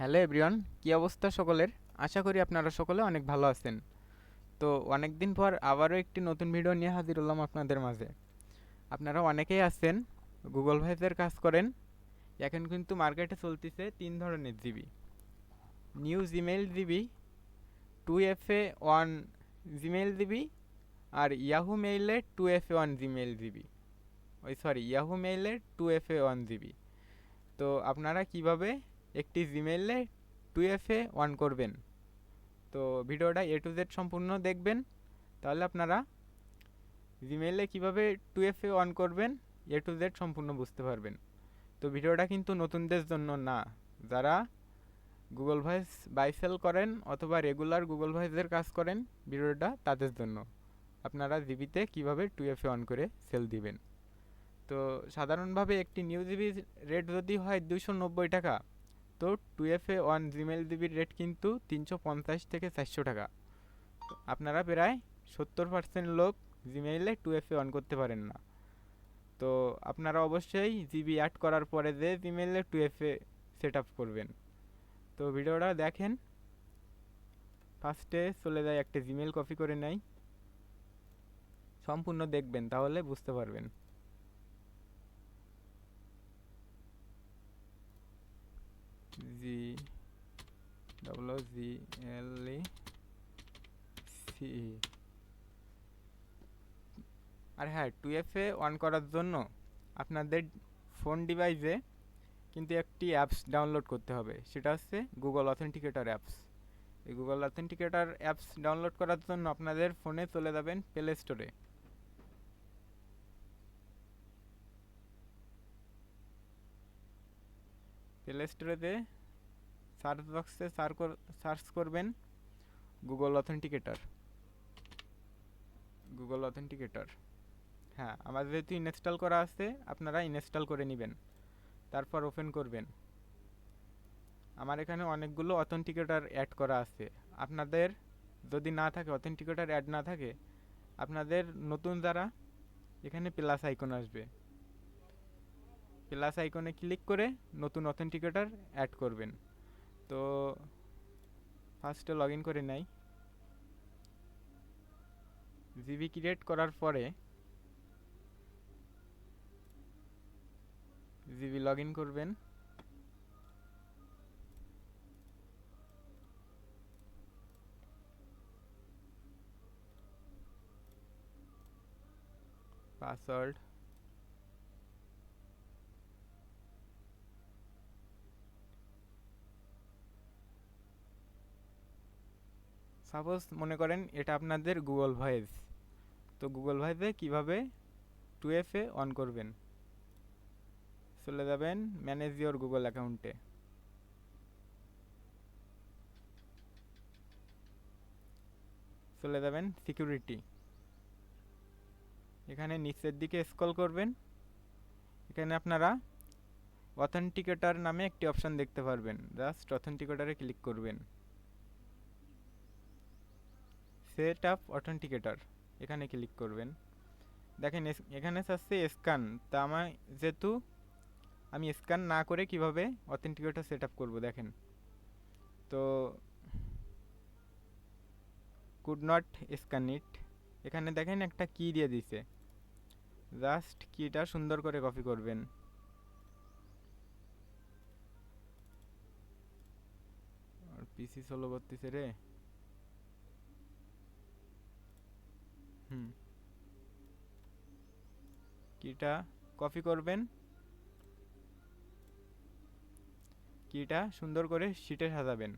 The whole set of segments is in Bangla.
হ্যালো এভরিওয়ান, কী অবস্থা সকলের? আশা করি আপনারা সকলে অনেক ভালো আছেন। তো অনেক দিন পর আবারও একটি নতুন ভিডিও নিয়ে হাজির হলাম আপনাদের মাঝে। আপনারা অনেকেই আছেন গুগল ভাইসের কাজ করেন, এখন কিন্তু মার্কেটে চলতেছে তিন ধরনের GB new Gmail GB two F A one Gmail GB R Yahoo মেইলে two F A one Gmail GB ওই সরি ইয়াহু মেইলে two F A one GB তো আপনারা কীভাবে একটি জিমেইলে টু এফে অন করবেন। তো ভিডিওটা এ টু জেড সম্পূর্ণ দেখবেন। তাহলে আপনারা জিমেইলে কীভাবে টু এফে অন করবেন এ টু জেড সম্পূর্ণ বুঝতে পারবেন। তো ভিডিওটা কিন্তু নতুনদের জন্য না। যারা গুগল ভয়েস বাই সেল করেন অথবা রেগুলার গুগল ভয়েসের কাজ করেন, ভিডিওটা তাদের জন্য। আপনারা জিবিতে কীভাবে টু এফে অন করে সেল দিবেন। তো সাধারণভাবে একটি নিউ জিবির রেট যদি হয় দুশো নব্বই টাকা তো টু এফে ওয়ান জিমেল জিবির রেট কিন্তু তিনশো পঞ্চাশ থেকে চারশো টাকা। আপনারা প্রায় সত্তর পার্সেন্ট লোক জিমেইলে টু এফে অন করতে পারেন না। তো আপনারা অবশ্যই জিবি অ্যাড করার পরে যে জিমেইলে টু এফে সেট আপ করবেন। তো ভিডিওটা দেখেন। ফার্স্টে চলে যায় একটা জিমেল কপি করে নেয় সম্পূর্ণ দেখবেন, তাহলে বুঝতে পারবেন। জি ডবল জি এল ই সি আর হ্যাঁ টু এফে অন করার জন্য আপনাদের ফোন ডিভাইসে কিন্তু একটি অ্যাপস ডাউনলোড করতে হবে। সেটা হচ্ছে গুগল অথেন্টিকেটর অ্যাপস এই গুগল অথেন্টিকেটর অ্যাপস ডাউনলোড করার জন্য আপনাদের ফোনে চলে যাবেন প্লে স্টোরে প্লে স্টোরেতে সার্চ বক্সে সার্চ করবেন গুগল অথেন্টিকেটর। Google authenticator. হ্যাঁ আমার যেহেতু ইনস্টল করা আছে, আপনারা ইনস্টল করে নেবেন। তারপর ওপেন করবেন। আমার এখানে অনেকগুলো অথেন্টিকেটর অ্যাড করা আছে। আপনাদের যদি না থাকে, অথেন্টিকেটর অ্যাড না থাকে, আপনাদের নতুন যারা, এখানে প্লাস আইকন আসবে। প্লাস আইকনে ক্লিক করে নতুন অথেন্টিকেটর অ্যাড করবেন। তো ফার্স্টে লগ ইন করে নেই। জিবি ক্রিয়েট করার পরে জিবি লগ ইন করবেন। পাসওয়ার্ড সাপোজ মনে করেন এটা আপনাদের গুগল ভয়েস তো গুগল ভয়েসে কীভাবে টু এফে অন করবেন? চলে যাবেন ম্যানেজ ইওর গুগল অ্যাকাউন্টে চলে যাবেন সিকিউরিটি এখানে নিচের দিকে স্ক্রল করবেন। এখানে আপনারা অথেন্টিকেটর নামে একটি অপশান দেখতে পারবেন। জাস্ট অথেন্টিকেটরে ক্লিক করবেন। Set up authenticator. এখানে ক্লিক করবেন। দেখেন এখানে চাচ্ছে স্ক্যান। তা আমার যেহেতু আমি স্ক্যান না করে কীভাবে অথেন্টিকেটর সেট আপ করব দেখেন। তো কুড নট স্ক্যান ইট এখানে দেখেন একটা কি দিয়ে দিছে। জাস্ট কিটা সুন্দর করে কপি করবেন। পিসি সোলো করতেছে রে। হুম। কিটা? কপি করবেন? কিটা? সুন্দর করে শিটে সাজাবেন।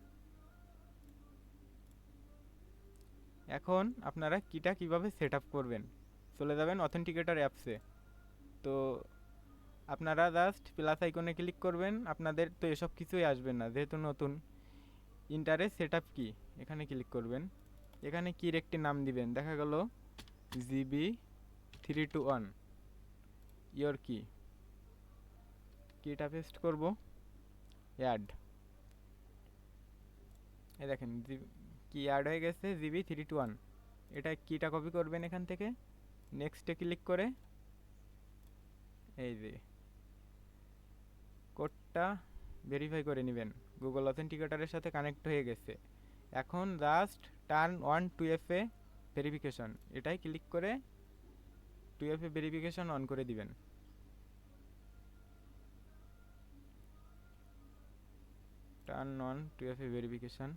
এখন আপনারা কিটা কীভাবে সেট আপ করবেন? চলে যাবেন অথেন্টিকেটর অ্যাপসে। তো আপনারা জাস্ট প্লাস আইকনে ক্লিক করবেন। আপনাদের তো এসব কিছুই আসবে না। যেহেতু নতুন ইন্টারে সেট আপ কি? এখানে ক্লিক করবেন। এখানে কির একটি নাম দিবেন? দেখা গেল GB three two one. Your key কিটা পেস্ট করব। অ্যাড এই দেখেন কি অ্যাড হয়ে গেছে, জিবি থ্রি টু ওয়ান। এটা কিটা কপি করবেন এখান থেকে। নেক্সটে ক্লিক করে। এই যে। কোডটা ভেরিফাই করে নেবেন। গুগল অথেন্টিকেটারের সাথে কানেক্ট হয়ে গেছে। এখন just turn on two F A verification এটাই ক্লিক করে two F A verification on করে দিবেন। Turn on two F A verification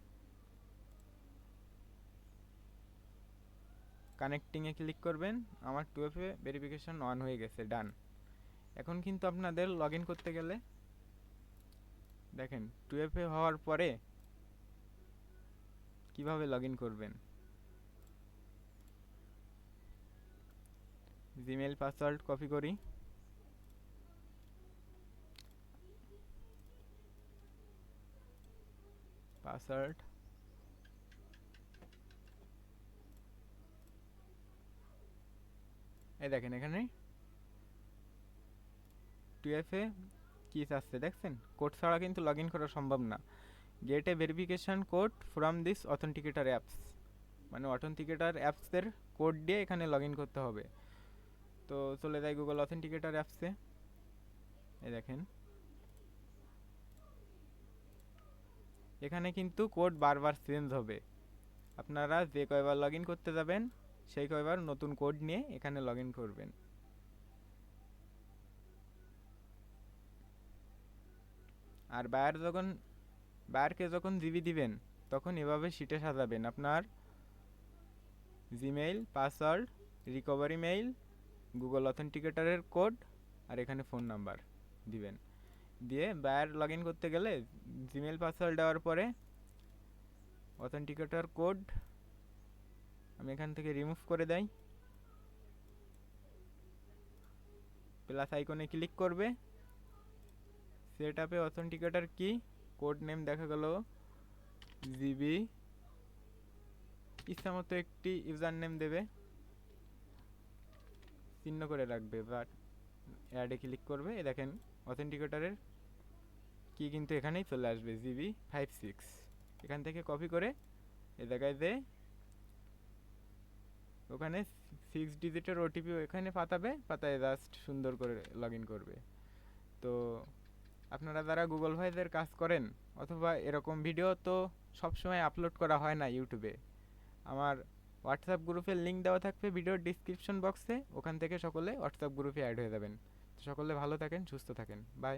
কানেক্টিংয়ে click করবেন, আমার two F A verification on হয়ে গেছে ডান এখন কিন্তু আপনাদের লগ করতে গেলে, দেখেন টু এফ এ হওয়ার পরে কীভাবে লগ করবেন? জিমেল পাসওয়ার্ড কপি করি। পাসওয়ার্ড। এই দেখেন এখানে। টুয়েলভে কি আসছে, দেখছেন? কোড ছাড়া কিন্তু লগ ইন করা সম্ভব না। Get a verification code from this authenticator apps মানে অথেন্টিকেটার অ্যাপসের কোড দিয়ে এখানে লগ ইন করতে হবে। তো চলে যায় গুগল অথেন্টিকেটার অ্যাপসে এই দেখেন। এখানে কিন্তু কোড বারবার চেঞ্জ হবে। আপনারা যে কয়বার লগ করতে যাবেন, সেই কয়বার নতুন কোড নিয়ে এখানে লগ করবেন। আর বায়ার যখন বায়ারকে যখন জিবি দিবেন, তখন এভাবে শিটে সাজাবেন। আপনার Gmail password recovery mail Google অথেন্টিকেটারের code আর এখানে ফোন নাম্বার দিবেন। দিয়ে বায়ার লগ ইন করতে গেলে জিমেল পাসওয়ার্ড দেওয়ার পরে অথেন্টিকেটার কোড আমি এখান থেকে রিমুভ করে দেই প্লাস আইকনে ক্লিক করবে। সেট আপে অথেন্টিকেটার কি কোড নেম দেখা গেল জিবি ইচ্ছা মতো একটি ইউজার নেম দেবে। চিহ্ন করে রাখবে বাট অ্যাডে ক্লিক করবে এ দেখেন অথেন্টিকেটারের কি কিন্তু এখানেই চলে আসবে জিবি ফাইভ সিক্স এখান থেকে কপি করে এ জায়গায় যে ওখানে সিক্স ডিজিটের ওটিপি এখানে পাতাবে পাতায় জাস্ট সুন্দর করে লগ ইন করবে। তো আপনারা যারা গুগল ভয়েসের কাজ করেন, অথবা এরকম ভিডিও তো সবসময় আপলোড করা হয় না ইউটিউবে আমার হোয়াটসঅ্যাপ গ্রুপের লিঙ্ক দেওয়া থাকবে ভিডিওর ডিসক্রিপশন বক্সে ওখান থেকে সকলে হোয়াটসঅ্যাপ গ্রুপে অ্যাড হয়ে যাবেন। তো সকলে ভালো থাকেন, সুস্থ থাকেন। বাই